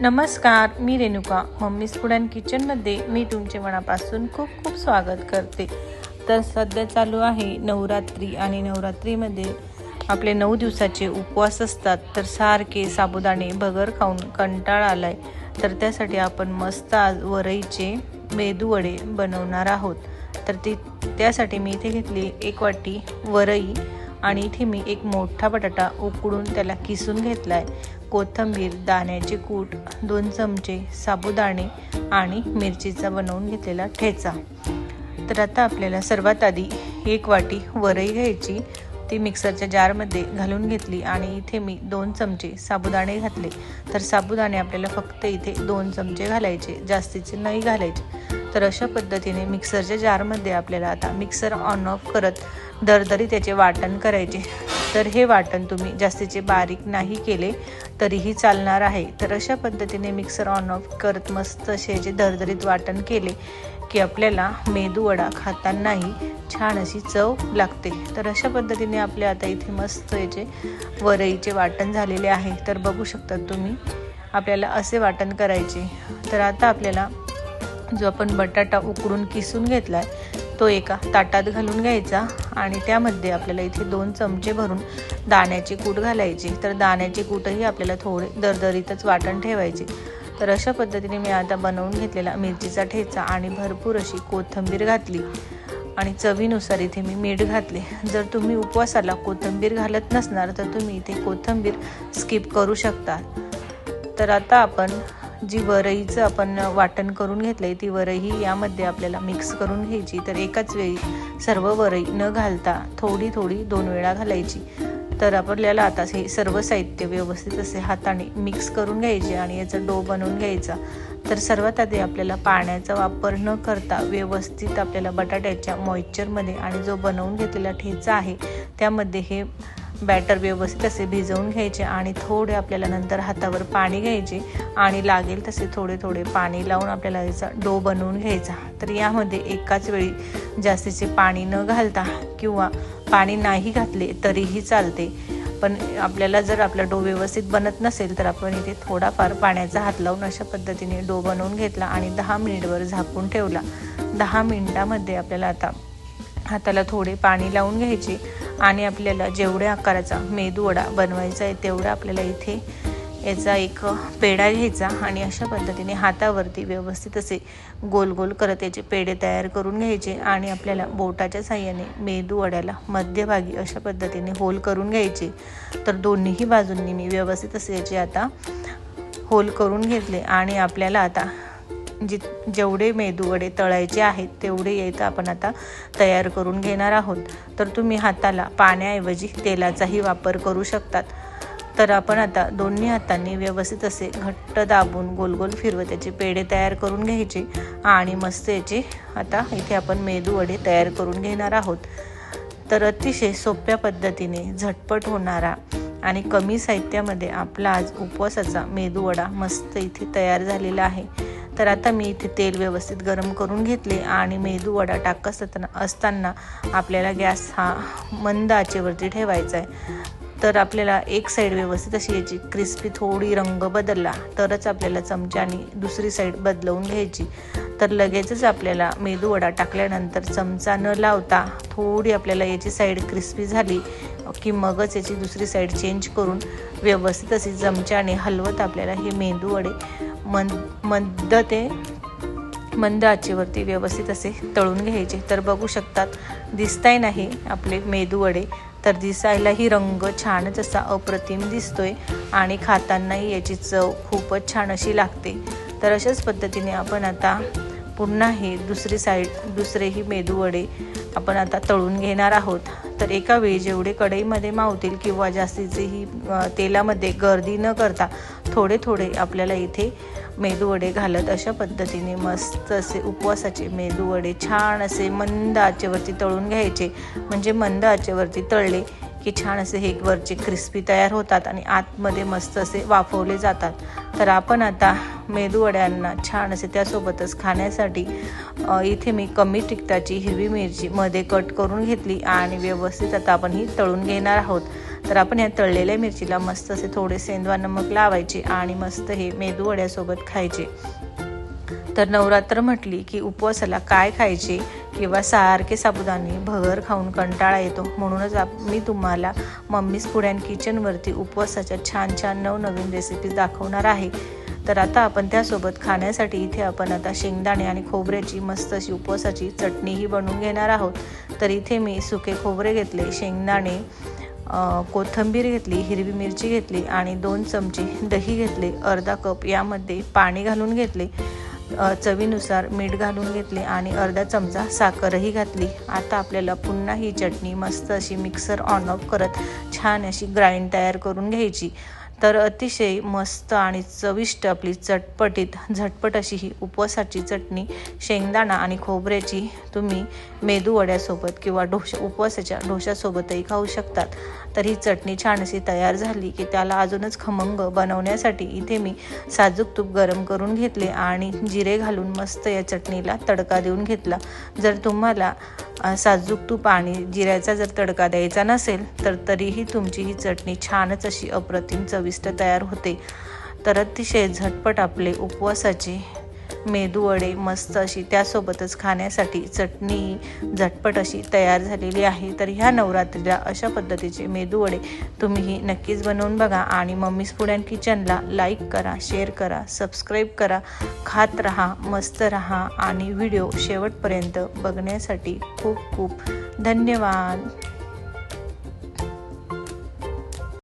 नमस्कार मी Renuka. Mummy's food and किचनमध्ये मी तुमचे मनापासून खूप खूप स्वागत करते. तर सध्या चालू आहे नवरात्री आणि नवरात्रीमध्ये आपले नऊ दिवसाचे उपवास असतात. तर सारखे साबुदाणे भगर खाऊन कंटाळा आलाय. तर त्यासाठी आपण मस्त आज वरईचे मेदूवडे बनवणार आहोत. तर ती त्यासाठी मी इथे घेतली एक वाटी वरई. आणि इथे मी एक मोठा बटाटा उकडून त्याला किसून घेतला आहे कोथिंबीर दाण्याचे कूट दोन चमचे साबुदाणे आणि मिरचीचा बनवून घेतलेला ठेचा. तर आता आपल्याला सर्वात आधी एक वाटी वरई घ्यायची. ती मिक्सरच्या जारमध्ये घालून घेतली आणि इथे मी दोन चमचे साबुदाणे घातले. तर साबुदाणे आपल्याला फक्त इथे दोन चमचे घालायचे जास्तीचे नाही घालायचे. तर अशा पद्धतीने मिक्सरच्या जारमध्ये आपल्याला आता मिक्सर ऑन ऑफ करत दरदरी त्याचे वाटण करायचे. तर हे वाटण तुम्ही जास्तीचे बारीक नाही केले तरीही चालणार आहे. तर अशा पद्धतीने मिक्सर ऑन ऑफ करत मस्त असे जे दरदरीत वाटण केले की आपल्याला मेदू वडा खातानाही छान अशी चव लागते. तर अशा पद्धतीने आपल्या आता इथे मस्त याचे वरईचे वाटण झालेले आहे तर बघू शकतात तुम्ही आपल्याला असे वाटण करायचे. तर आता आपल्याला जो आपण बटाटा उकडून किसून घेतला आहे तो एका ताटात घालून घ्यायचा आणि त्यामध्ये आपल्याला इथे दोन चमचे भरून दाण्याची कूट घालायची. तर दाण्याची कूटही आपल्याला थोडे दरदरीतच वाटण ठेवायचे. तर अशा पद्धतीने मी आता बनवून घेतलेला मिरचीचा ठेचा आणि भरपूर अशी कोथिंबीर घातली. आणि चवीनुसार इथे मी मीठ घातले. जर तुम्ही उपवासाला कोथिंबीर घालत नसणार तर तुम्ही इथे कोथिंबीर स्किप करू शकता. तर आता आपण जी वरईचं आपण वाटण करून घेतलंय ती वरई यामध्ये आपल्याला मिक्स करून घ्यायची. तर एकाच वेळी सर्व वरई न घालता थोडी थोडी दोन वेळा घालायची. तर आपल्याला आता हे सर्व साहित्य व्यवस्थित असे हाताने मिक्स करून घ्यायचे आणि याचा डो बनवून घ्यायचा. तर सर्वात आधी आपल्याला पाण्याचा वापर न करता व्यवस्थित आपल्याला बटाट्याच्या मॉइश्चरमध्ये आणि जो बनवून घेतलेला ठेचा आहे त्यामध्ये हे बॅटर व्यवस्थित असे भिजवून घ्यायचे आणि थोडे आपल्याला नंतर हातावर पाणी घ्यायचे आणि लागेल तसे थोडे थोडे पाणी लावून आपल्याला याचा डो बनवून घ्यायचा. तर यामध्ये एकाच वेळी जास्तीचे पाणी न घालता किंवा पाणी नाही घातले तरीही चालते. पण आपल्याला जर आपला डो व्यवस्थित बनत नसेल तर आपण इथे थोडाफार पाण्याचा हात लावून अशा पद्धतीने डो बनवून घेतला आणि दहा मिनिटवर झाकून ठेवला. दहा मिनिटामध्ये आपल्याला आता हाताला थोडे पाणी लावून घ्यायचे आणि आपल्याला जेवढ्या आकाराचा मेदूवडा बनवायचा आहे तेवढा आपल्याला इथे याचा एक पेढा घ्यायचा आणि अशा पद्धतीने हातावरती व्यवस्थित असे गोल गोल करत याचे पेढे तयार करून घ्यायचे आणि आपल्याला बोटाच्या साह्याने मेदू वड्याला मध्यभागी अशा पद्धतीने होल करून घ्यायचे. तर दोन्हीही बाजूंनी मी व्यवस्थित असे याचे आता होल करून घेतले आणि आपल्याला आता जि जेवढे मेदूवडे तळायचे आहेत तेवढे येतं आपण आता तयार करून घेणार आहोत. तर तुम्ही हाताला पाण्याऐवजी तेलाचाही वापर करू शकतात. तर आपण आता दोन्ही हातांनी व्यवस्थित असे घट्ट दाबून गोल गोल फिरवत त्याचे पेढे तयार करून घ्यायचे आणि मस्त याचे आता इथे आपण मेदू वडे तयार करून घेणार आहोत. तर अतिशय सोप्या पद्धतीने झटपट होणारा आणि कमी साहित्यामध्ये आपला आज उपवासाचा मेदूवडा मस्त इथे तयार झालेला आहे. तर आता मी इथे तेल व्यवस्थित गरम करून घेतले आणि मेदू वडा टाकत असताना असताना आपल्याला गॅस हा मंद आचेवरती ठेवायचा आहे. तर आपल्याला एक साईड व्यवस्थित अशी याची क्रिस्पी थोडी रंग बदलला तरच आपल्याला चमच्याने दुसरी साईड बदलवून घ्यायची. तर लगेचच आपल्याला मेदू वडा टाकल्यानंतर चमचा न लावता थोडी आपल्याला याची साईड क्रिस्पी झाली की मगच याची दुसरी साईड चेंज करून व्यवस्थित अशी चमच्याने हलवत आपल्याला हे मेदू वडे मंद मंद ते मंद आचेवरती व्यवस्थित असे तळून घ्यायचे. तर बघू शकतात दिसताय नाही आपले मेदूवडे तर दिसायलाही रंग छानच असा अप्रतिम दिसतोय आणि खातानाही याची चव खूपच छान अशी लागते. तर अशाच पद्धतीने आपण आता पुन्हा हे दुसरी साईड दुसरेही मेदूवडे आपण आता तळून घेणार आहोत. तर एका वेळी जेवढे कढईमध्ये मावतील किंवा जास्तीचेही तेलामध्ये गर्दी न करता थोडे थोडे आपल्याला इथे मेदूवडे घालत अशा पद्धतीने मस्त असे उपवासाचे मेदूवडे छान असे मंद आचेवरती तळून घ्यायचे. म्हणजे मंद आचेवरती तळले की छान असे हे वरचे क्रिस्पी तयार होतात आणि आतमध्ये मस्त असे वाफवले जातात. तर आपण आता मेदूवड्यांना छान असे त्यासोबतच खाण्यासाठी इथे मी कमी तिखटाची हिरवी मिरची मध्ये कट करून घेतली आणि व्यवस्थित आता आपण ही तळून घेणार आहोत. तर आपण या तळलेल्या मिरचीला मस्त असे थोडे सेंदवा नमक लावायचे आणि मस्त हे मेदूवड्यासोबत खायचे. तर नवरात्र म्हटली की उपवासाला काय खायचे किंवा सारखे साबुदाणे भगर खाऊन कंटाळा येतो. म्हणूनच आप मी तुम्हाला मम्मीज फूड अँड किचनवरती उपवासाच्या छान छान नवनवीन रेसिपीज दाखवणार आहे. तर आता आपण त्यासोबत खाण्यासाठी इथे आपण आता शेंगदाणे आणि खोबऱ्याची मस्त अशी उपवासाची चटणीही बनवून घेणार आहोत. तर इथे मी सुके खोबरे घेतले शेंगदाणे कोथिंबीर घेतली हिरवी मिरची घेतली आणि दोन चमचे दही घेतले अर्धा कप यामध्ये पाणी घालून घेतले चवीनुसार मीठ घालून घेतले आणि अर्धा चमचा साखरही घातली. आता आपल्याला पुन्हा ही चटणी मस्त अशी मिक्सर ऑन ऑफ करत छान अशी ग्राइंड तयार करून घ्यायची. तर अतिशय मस्त आणि चविष्ट आपली चटपटीत झटपट अशी ही उपवासाची चटणी शेंगदाणा आणि खोबऱ्याची तुम्ही मेदूवड्यासोबत किंवा डोशा उपवासाच्या डोशासोबतही खाऊ शकतात. तर ही चटणी छान अशी तयार झाली की त्याला अजूनच खमंग बनवण्यासाठी इथे मी साजूक तूप गरम करून घेतले आणि जिरे घालून मस्त या चटणीला तडका देऊन घेतला. जर तुम्हाला साजूक तूप आणि जिऱ्याचा जर तडका द्यायचा नसेल तर तरीही तुमची ही चटणी छानच अशी अप्रतिम चविष्ट तयार होते. तर अतिशय झटपट आपले उपवासाचे मेदूवडे मस्त अशी त्यासोबतच खाण्यासाठी चटणी झटपट अशी तयार झालेली आहे. तर ह्या नवरात्रीला अशा पद्धतीचे मेदूवडे तुम्हीही नक्कीच बनवून बघा आणि मम्मीज फूड अँड किचनला लाईक करा शेअर करा सबस्क्राईब करा खात रहा मस्त रहा आणि व्हिडिओ शेवटपर्यंत बघण्यासाठी खूप खूप धन्यवाद.